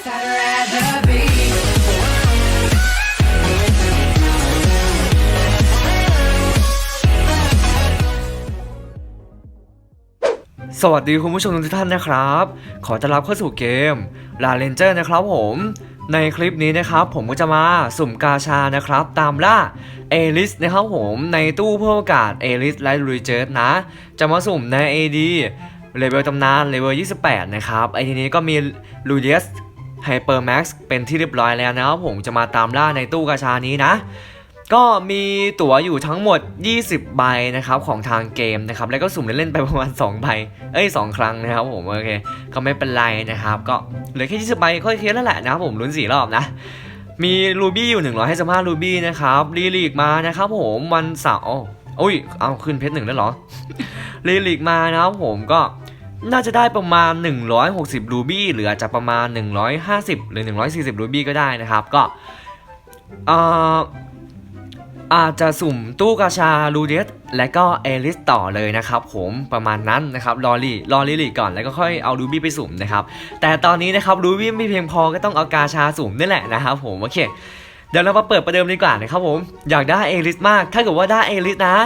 สวัสดีคุณผู้ชมทุกท่านนะครับ ขอต้อนรับเข้าสู่เกม l a r a n g e r นะครับผม ในคลิปนี้นะครับ ผมก็จะมาสุ่มกาชานะครับ ตามล่าเอลิสนะครับผมในตู้เพื่อโอกาสเอลิสไลท์รีเจอร์นะ จะมาสุ่มใน AD เลเวลตำนานเลเวล28 นะครับไอทีนี้ก็มีลูเดียส ไฮเปอร์แม็กซ์เป็นที่เรียบร้อยแล้วนะครับผมจะมาตามล่าในตู้กาชานี้นะ ก็มีตั๋วอยู่ทั้งหมด 20 ใบนะครับของทางเกมนะครับ แล้วก็สุ่มเล่นๆไปประมาณ 2 ใบ เอ้ย 2 ครั้งนะครับผม โอเค ก็ไม่เป็นไรนะครับ ก็เหลือแค่20ใบก็โอเคแล้วแหละนะครับผมลุ้น4รอบนะมีรูบี้อยู่100ให้สมารูบี้นะครับรีลีกมานะครับผมวันเสาร์โอ้ย เอาขึ้นเพชรหนึ่งแล้วเหรอรีลีกมานะครับผมก็ น่าจะได้ประมาณ 160 รูบี้หรืออาจจะประมาณ 150 หรือ 140 รูบี้ก็ได้นะครับ ก็เอ่อาจจะสุ่มตู้กาชาลูเดียสและก็เอลิสต่อเลยนะครับผมประมาณนั้นนะครับรอลี่รอลิลี่ก่อนแล้วก็ค่อยเอารูบี้ไปสุ่มนะครับ แต่ตอนนี้นะครับรูบี้ไม่เพียงพอก็ต้องเอากาชาสุ่มนี่แหละนะครับผมโอเคเดี๋ยวเรามาเปิดประเดิมดีกว่านะครับผม อยากได้เอลิสมาก ถ้าเกิดว่าได้เอลิสนะ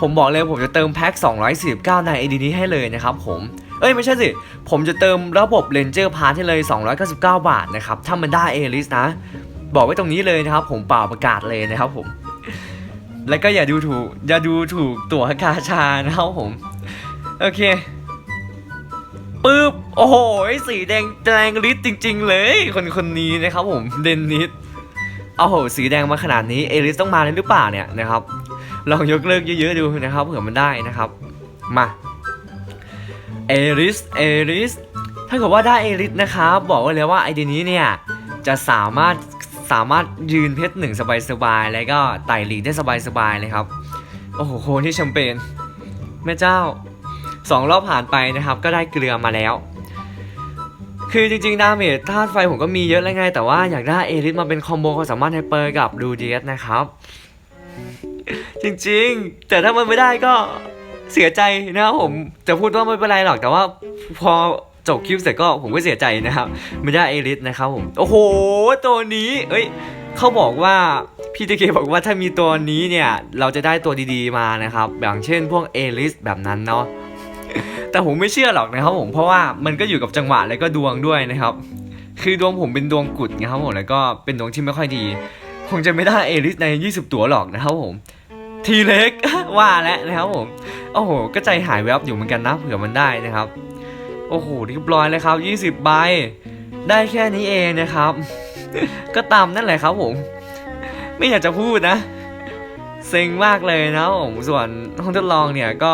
ผมบอกเลยผมจะเติมแพ็ค249ใน AD นี้ให้เลยนะครับผม เอ้ยไม่ใช่สิ ผมจะเติมระบบเลนเจอร์พาร์ทให้เลย 299 บาทนะครับ ถ้ามันได้เอลิสนะ บอกไว้ตรงนี้เลยนะครับ ผมเปล่าประกาศเลยนะครับผม แล้วก็อย่าดูถูก อย่าดูถูกตั๋วกาชานะครับผม โอเคปึ๊บ โอ้โห สีแดงแดงลิสจริง ๆ เลย คนคนนี้นะครับผม เดนนิสโอ้โห สีแดงมาขนาดนี้ เอลิสต้องมาเลยหรือเปล่าเนี่ยนะครับ ลองยกเลิกเยอะๆดูนะครับเผื่อมันได้นะครับ มา เอลิส เอลิส ถ้าเกิดว่าได้เอลิสนะครับ บอกไว้เลยว่าไอเดียนี้เนี่ย จะสามารถสามารถยืนเพชรหนึ่งสบายๆ แล้วก็ไต่หลีกได้สบายๆ เลยครับ โอ้โห โคที่แชมเปญแม่เจ้าสองรอบผ่านไปนะครับ ก็ได้เกลือมาแล้ว คือจริงๆ ดาเมจธาตุไฟผมก็มีเยอะแล้วไง แต่ว่าอยากได้เอริสมาเป็นคอมโบความสามารถไฮเปอร์กับดูเดียสนะครับ จริงๆ แต่ถ้ามันไม่ได้ก็ เสียใจนะครับผมจะพูดว่าไม่เป็นไรหรอกแต่ว่าพอจบคลิปเสร็จก็ผมก็เสียใจนะครับไม่ได้เอลิสนะครับผมโอ้โหตัวนี้เอ้ยเขาบอกว่าพี่เจเคบอกว่าถ้ามีตัวนี้เนี่ยเราจะได้ตัวดีๆมานะครับอย่างเช่นพวกเอลิสแบบนั้นเนาะแต่ผมไม่เชื่อหรอกนะครับผมเพราะว่ามันก็อยู่กับจังหวะและก็ดวงด้วยนะครับ คือดวงผมเป็นดวงกุดนะครับผมแล้วก็เป็นดวงที่ไม่ค่อยดี คงจะไม่ได้เอลิสใน 20 ตัวหรอกนะครับผมทีเล็ก ว่าแล้วนะครับผมโอ้โหก็ใจหายแวบอยู่เหมือนกันนะเผื่อมันได้นะครับ โอ้โหเรียบร้อยเลยครับ 20ใบได้แค่นี้เองนะครับ ก็ตามนั่นแหละครับผม ไม่อยากจะพูดนะเซ็งมากเลยนะผมส่วนห้องทดลองเนี่ยก็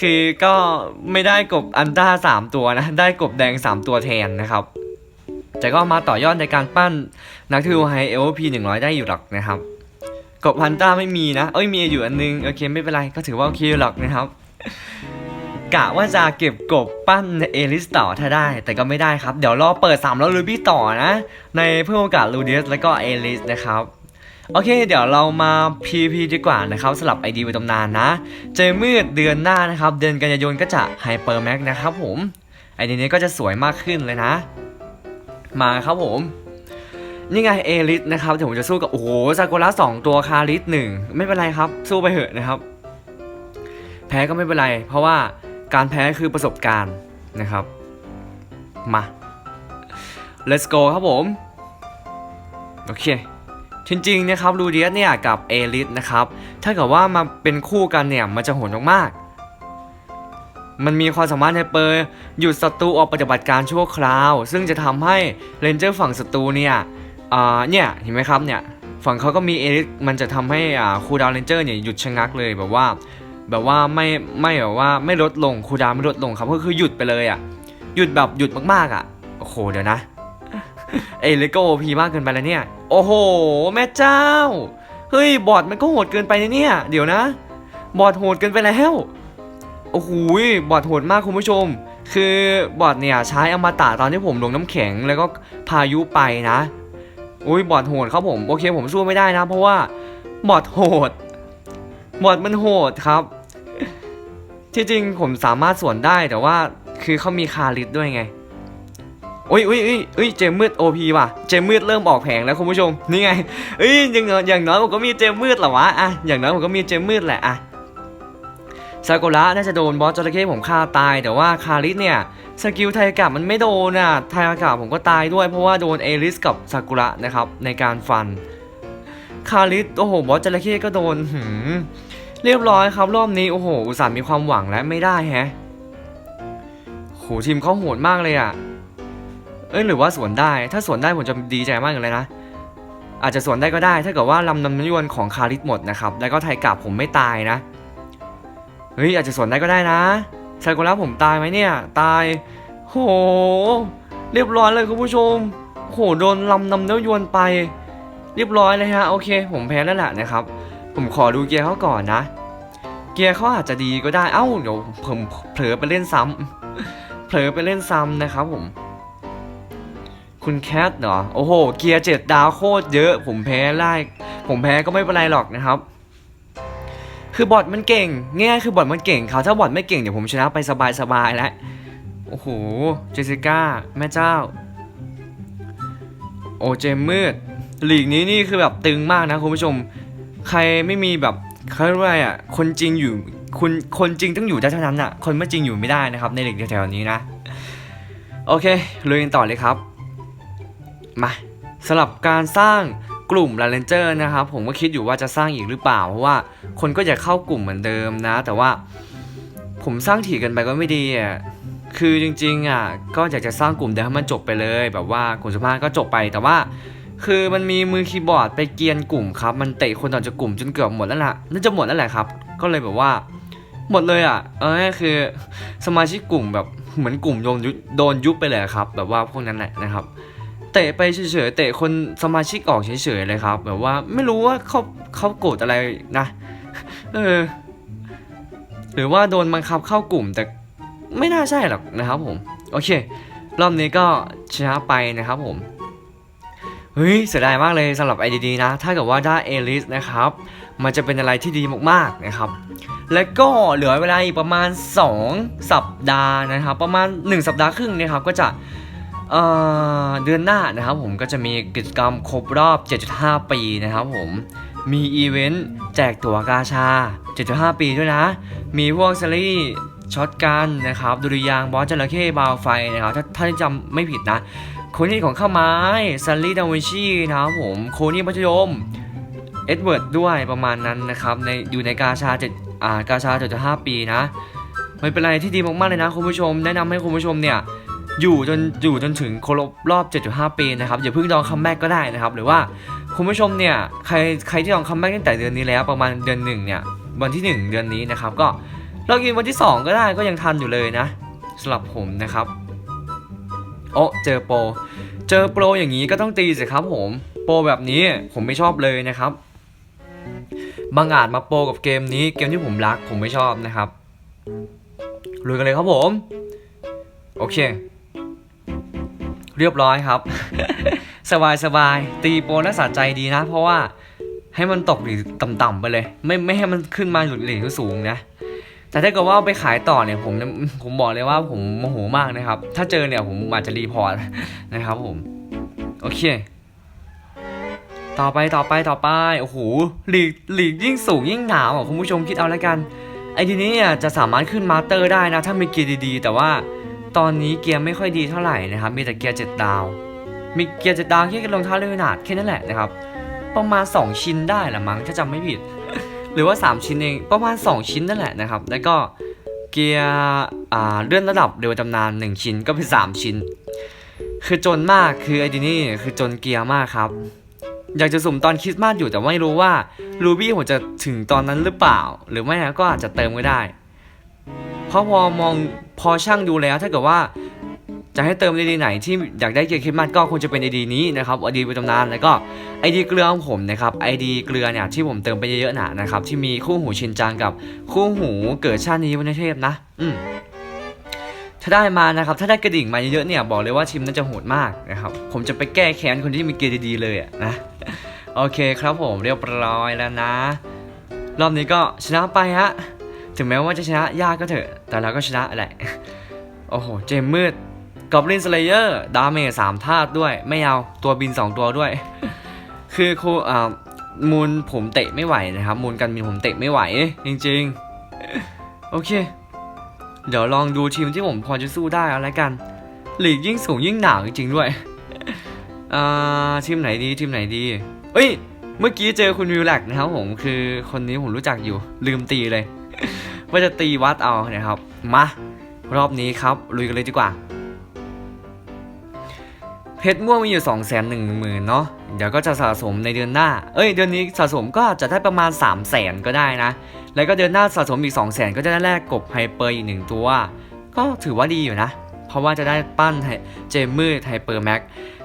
คือก็ไม่ได้กบอันต้าสามตัวนะ ได้กบแดง3ตัวแทนนะครับแต่ก็มาต่อยอดในการปั้นนักทิวไฮเอลพีหนึ่งร้อยได้อยู่หรอกนะครับ กบพันต้าไม่มีนะ เอ้ยมีอยู่อันนึง โอเคไม่เป็นไรก็ถือว่าโอเคหรอกนะครับ กะว่าจะเก็บกบปั้นเอลิสต่อถ้าได้ แต่ก็ไม่ได้ครับ เดี๋ยวรอเปิด3แล้วลูบี้ต่อนะ ในเพื่อโอกาสลูเดียสแล้วก็เอลิสนะครับโอเค เดี๋ยวเรามา PVP ดีกว่านะครับสลับ ID ไว้ตำนานนะ เจมืดเดือนหน้านะครับ เดือนกันยายนก็จะไฮเปอร์แม็กนะครับผมไอเดียนี้ก็จะสวยมากขึ้นเลยนะ มาครับผม นี่ไงเอลิสนะครับเดี๋ยวผมจะสู้กับ โอ้โหซากุระสองตัวคาริสหนึ่งไม่เป็นไรครับ สู้ไปเถอะนะครับ แพ้ก็ไม่เป็นไร เพราะว่าการแพ้คือประสบการณ์นะครับ มา let's go ครับผม โอเค จริงๆนะครับลูเดียสเนี่ยกับเอลิสนะครับ ถ้าเกิดว่ามาเป็นคู่กันเนี่ย มันจะโหดมากๆมันมีความสามารถในเปอร์หยุดศัตรูออกปฏิบัติการชั่วคราว ซึ่งจะทำให้เรนเจอร์ฝั่งศัตรูเนี่ย อ่าเนี่ยเห็นไหมครับเนี่ยฝั่งเขาก็มีเอลิสมันจะทำให้อ่าคูดาวเรนเจอร์เนี่ยหยุดชะงักเลยแบบว่า แบบว่าไม่ไม่แบบว่าไม่ลดลงคูลดาวน์ไม่ลดลงครับก็คือหยุดไปเลยอะหยุดแบบหยุดมากๆอะโอ้โหเดี๋ยวนะเอยเลโก้พีมากเกินไปแล้วเนี่ย โอ้โห แม่เจ้า เฮ้ย บอทมันก็โหดเกินไปนะเนี่ย เดี๋ยวนะ บอทโหดเกินไปแล้วโอ้โหบอทโหดมากคุณผู้ชม คือบอทเนี่ยใช้อมตะตอนที่ผมลงน้ำแข็งแล้วก็พายุไปนะ อุ้ยบอทโหดครับผมโอเคผมสู้ไม่ได้นะ เพราะว่าบอทโหดบอทมันโหดครับที่จริงผมสามารถสวนได้แต่ว่าคือเขามีคาริสด้วยไงอุ้ยอุ้ยอุ้ยอุ้ยเจมมืดโอพีว่ะ เจมมืดเริ่มออกแผงแล้วคุณผู้ชม นี่ไงเอ้ยอย่างอย่างน้อยผมก็มีเจมมืดหรอวะอะอย่างน้อยผมก็มีเจมมืดแหละอะ ซากุระน่าจะโดนบอสจระเข้ผมฆ่าตาย แต่ว่าคาริสเนี่ยสกิลไทยกะมันไม่โดนอะไทยกะผมก็ตายด้วยเพราะว่าโดนเอลิสกับซากุระนะครับในการฟัน คาริสโอ้โหบอสจระเข้ก็โดนหืมเรียบร้อยครับรอบนี้โอ้โหอุตส่าห์มีความหวังแล้วไม่ได้แฮะโหทีมเขาโหดมากเลยอะเอ้ยหรือว่าสวนได้ ถ้าสวนได้ผมจะดีใจมากเลยนะอาจจะสวนได้ก็ได้ ถ้าเกิดว่าลำน้ำยวนของคาริสหมดนะครับ แล้วก็ไทยกาบผมไม่ตายนะ เฮ้ยอาจจะสวนได้ก็ได้นะซากุระผมตายไหมเนี่ย ตาย โห เรียบร้อยเลยคุณผู้ชม โหโดนลำนำเนื้อยวนไป เรียบร้อยเลยฮะโอเค ผมแพ้แล้วแหละนะครับ ผมขอดูเกียร์เขาก่อนนะ เกียร์เขาอาจจะดีก็ได้เอ้าเดี๋ยวผมเผลอไปเล่นซ้ำเผลอไปเล่นซ้ำนะครับผม คุณแคทเหรอโอ้โห เกียร์เจ็ดดาวโคตรเยอะ ผมแพ้ไล่ผมแพ้ก็ไม่เป็นไรหรอกนะครับ คือบอทมันเก่งง่ายคือบอทมันเก่งเขาถ้าบอทไม่เก่งเดี๋ยวผมชนะไปสบายๆแล้วโอ้โหเจสิก้าแม่เจ้า โอเจมมืดหลีกนี้นี่คือแบบตึงมากนะคุณผู้ชม ใครไม่มีแบบเขาเรียกว่าอะคนจริงอยู่คุณคนจริงต้องอยู่ได้เท่านั้นอะคนไม่จริงอยู่ไม่ได้นะครับ ในหลีกแถวๆนี้นะโอเคลุยกันต่อเลยครับมาสำหรับการสร้าง กลุ่มลาเลนเจอร์นะครับผมก็คิดอยู่ว่าจะสร้างอีกหรือเปล่า เพราะว่าคนก็อยากเข้ากลุ่มเหมือนเดิมนะ แต่ว่าผมสร้างถี่กันไปก็ไม่ดีอะคือจริงๆอะก็อยากจะสร้างกลุ่มเดียวให้มันจบไปเลย แบบว่ากลุ่มสุภาพก็จบไปแต่ว่า คือมันมีมือคีย์บอร์ดไปเกียนกลุ่มครับมันเตะคนออกจากกลุ่มจนเกือบหมดแล้วล่ะน่าจะหมดแล้วแหละครับ ก็เลยแบบว่า หมดเลยอะเออคือสมาชิกกลุ่มแบบเหมือนกลุ่มโดนยุบโดนยุบไปเลยครับ แบบว่าพวกนั้นแหละนะครับ เตะไปเฉยๆเตะคนสมาชิกออกเฉยๆเลยครับ แบบว่าไม่รู้ว่าเขาเขาโกรธอะไรนะเออหรือว่าโดนบังคับเข้ากลุ่มแต่ไม่น่าใช่หรอกนะครับผม โอเค รอบนี้ก็ชนะไปนะครับผมเฮ้ยเสียดายมากเลยสำหรับ IDD นะ ถ้าเกิดว่าได้เอลิสนะครับ มันจะเป็นอะไรที่ดีมากๆนะครับ และก็เหลือเวลาอีกประมาณ 2 สัปดาห์นะครับ ประมาณ 1 สัปดาห์ครึ่งนะครับ ก็จะ เดือนหน้านะครับผมก็จะมีกิจกรรมครบรอบ 7.5 ปีนะครับผม มีอีเวนต์แจกตั๋วกาชา 7.5 ปีด้วยนะ มีพวกซารี่ช็อตกันนะครับดุริยางบอสจระเข้บาวไฟนะครับถ้าถ้าจำไม่ผิดนะโคนี่ของข้าวไม้ซันลี่ดาวินชีนะครับผมโคนี่มัธยมเอ็ดเวิร์ดด้วยประมาณนั้นนะครับในอยู่ในกาชาเจ็ดอ่ากาชาเจ็ดห้าปีนะไม่เป็นไรที่ดีมากๆเลยนะคุณผู้ชม แนะนำให้คุณผู้ชมเนี่ย อยู่จนอยู่จนถึงครบรอบ 7.5 ปีนะครับอย่าเพิ่งลองคัมแบ็กก็ได้นะครับ หรือว่าคุณผู้ชมเนี่ยใครใครที่ลองคัมแบ็กตั้งแต่เดือนนี้แล้วประมาณเดือนหนึ่งเนี่ยวันที่ 1 เดือนนี้นะครับ ก็ลองกินวันที่ 2 ก็ได้ก็ยังทันอยู่เลยนะสำหรับผมนะครับโอ้เจอโปรเจอโปรอย่างนี้ก็ต้องตีสิครับผมโปรแบบนี้ผมไม่ชอบเลยนะครับบางอาจมาโปรกับเกมนี้เกมที่ผมรักผมไม่ชอบนะครับลุยกันเลยครับผม โอเค เรียบร้อยครับ สบายสบายตีโปรน่าสะใจดีนะ เพราะว่าให้มันตกหรือต่ำๆไปเลย ไม่ไม่ให้มันขึ้นมาหลุดหรียญสูงนะ แต่ถ้าเกิดว่าไปขายต่อเนี่ยผมผมบอกเลยว่าผมโมโหมากนะครับ ถ้าเจอเนี่ยผมอาจจะรีพอร์ตนะครับผม โอเค ต่อไปต่อไปต่อไปโอ้โหหลีกหลีกยิ่งสูงยิ่งหนาวอะคุณผู้ชมคิดเอาแล้วกันไอ้ทีนี้เนี่ยจะสามารถขึ้นมาสเตอร์ได้นะ ถ้ามีเกียร์ดีๆ แต่ว่า ตอนนี้เกียร์ไม่ค่อยดีเท่าไหร่นะครับ มีแต่เกียร์เจ็ดดาว มีเกียร์เจ็ดดาวแค่รองเท้าเลวินาดแค่นั้นแหละนะครับ ประมาณ 2 ชิ้นได้ละมั้งถ้าจำไม่ผิด หรือว่า 3 ชิ้นเองประมาณ 2 ชิ้นนั่นแหละนะครับ แล้วก็เกียร์เลื่อนระดับเร็วตำนาน 1 ชิ้นก็เป็น 3 ชิ้น คือจนมากคือไอ้ดีนี่คือจนเกียร์มากครับ อยากจะสุ่มตอนคริสต์มาสอยู่แต่ไม่รู้ว่ารูบี้ผมจะถึงตอนนั้นหรือเปล่า หรือไม่ก็อาจจะเติมก็ได้ เพราะพอมองพอช่างดูแล้วถ้าเกิดว่าจะให้เติมไอดีไหนที่อยากได้เกียร์คริสต์มาสก็คงจะเป็นไอดีนี้นะครับไอดีประจำนานแล้วก็ไอดีเกลือของผมนะครับไอดีเกลือเนี่ยที่ผมเติมไปเยอะๆนะนะครับที่มีคู่หูชินจังกับคู่หูเกิดชาตินี้วันเทพนะ อืมถ้าได้มานะครับถ้าได้กระดิ่งมาเยอะๆเนี่ยบอกเลยว่าทีมน่าจะโหดมากนะครับผมจะไปแก้แค้นคนที่มีเกียร์ดีๆเลยนะโอเคครับผมเรียบร้อยแล้วนะ รอบนี้ก็ชนะไปฮะ ถึงแม้ว่าจะชนะยากก็เถอะ แต่เราก็ชนะแหละ โอ้โห เจมมืดกอบลินสเลเยอร์ ดาเมจสามธาตุด้วย ไม่เอา ตัวบิน 2 ตัวด้วย คือครูอ่ามูลผมเตะไม่ไหวนะครับ มูลกันบินผมเตะไม่ไหว จริง ๆ โอเค เดี๋ยวลองดูทีมที่ผมพอจะสู้ได้เอาละกัน หลีกยิ่งสูงยิ่งหนาวจริงๆด้วยอ่าทีมไหนดีทีมไหนดีเอ้ย เมื่อกี้เจอคุณวิวแลกนะครับผมคือคนนี้ผมรู้จักอยู่ลืมตีเลย ว่าจะตีวัดเอานะครับ มารอบนี้ครับ ลุยกันเลยดีกว่า เพชรม่วงมีอยู่ 2 1 0 0 0 0หมื่นเนาะเดี๋ยวก็จะสะสมในเดือนหน้า เอ้ย เดือนนี้สะสมก็จะได้ประมาณ 3 0 0แสนก็ได้นะ แล้วก็เดือนหน้าสะสมอีก 2 0 0แสนก็จะได้แลกกบไฮเปอร์อีกหนึ่งตัว ก็ถือว่าดีอยู่นะ เพราะว่าจะได้ปั้นเจมมืดไฮเปอร์แม็ก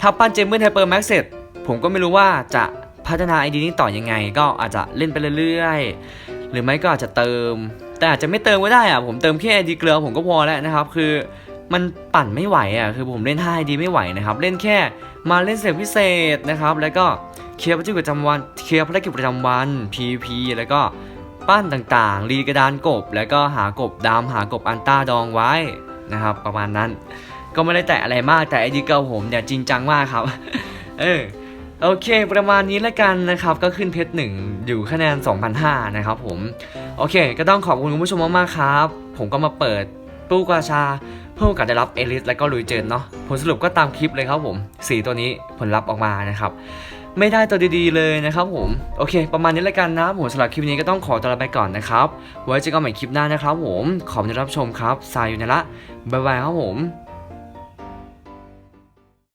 ถ้าปั้นเจมมืดไฮเปอร์แม็กเสร็จ ผมก็ไม่รู้ว่าจะพัฒนาไอดีนี้ต่อยังไง ก็อาจจะเล่นไปเรื่อย หรือไม่ก็อาจจะเติม แต่อาจจะไม่เติมก็ได้อะผมเติมแค่ไอดีเกลือผมก็พอแล้วนะครับ คือมันปั่นไม่ไหวอะคือผมเล่น5ไอดีไม่ไหวนะครับ เล่นแค่มาเล่นเสร็จพิเศษนะครับ แล้วก็เคลียร์ภารกิจประจำวันเคลียร์ภารกิจประจำวัน PVP แล้วก็ปั้นต่างๆ รีกระดานกบ แล้วก็หากบดำหากบอันต้าดองไว้นะครับ ประมาณนั้น ก็ไม่ได้แตะอะไรมากแต่ไอดีเก่าผมเนี่ยจริงจังมากครับ เออ โอเค ประมาณนี้แล้วกันนะครับ ก็ขึ้นเพชรหนึ่งอยู่คะแนน 2,500 นะครับผม โอเค ก็ต้องขอบคุณคุณผู้ชมมากๆครับ ผมก็มาเปิดตู้กาชา เพื่อโอกาสได้รับเอลิสและก็ลุยเจนเนาะผลสรุปก็ตามคลิปเลยครับผม สีตัวนี้ผลลัพธ์ออกมานะครับ ไม่ได้ตัวดีๆเลยนะครับผม โอเค ประมาณนี้แล้วกันนะผมสำหรับคลิปนี้ก็ต้องขอตัวลาไปก่อนนะครับ ไว้เจอกันใหม่คลิปหน้านะครับผม ขอบคุณรับชมครับสายอยู่นะละบ๊ายบายครับผม